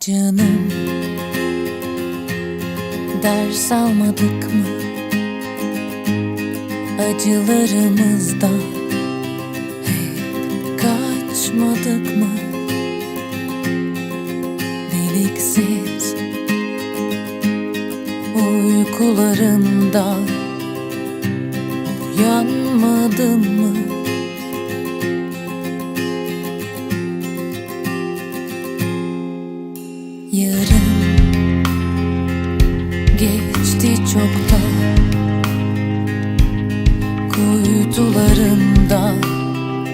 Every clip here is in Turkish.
Canım Ders almadık mı? Acılarımızdan Hep kaçmadık mı? Deliksiz Uykularından Uyanmadın mı geçti çoktan Kuytularında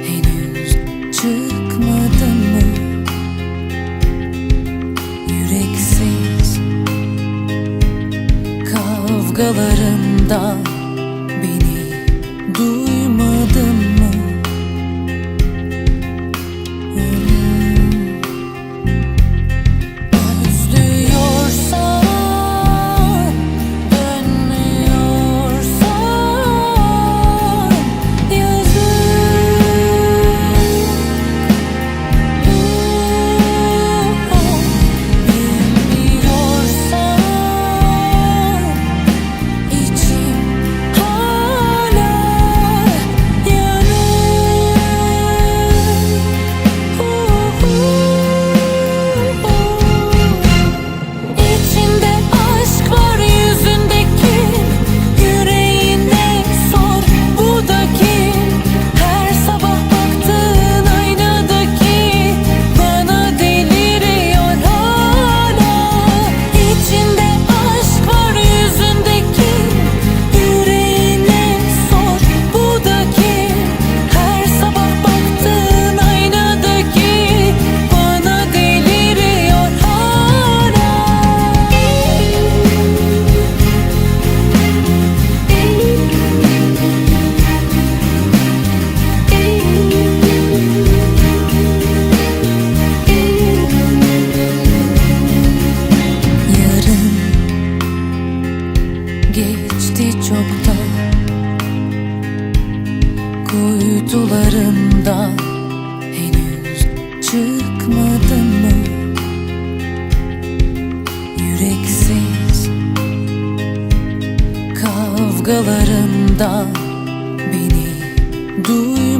henüz çıkmadın mı? Yüreksiz kavgalarında geçti çoktan Kuytularında henüz çıkmadın mı? Yüreksiz kavgalarında beni duy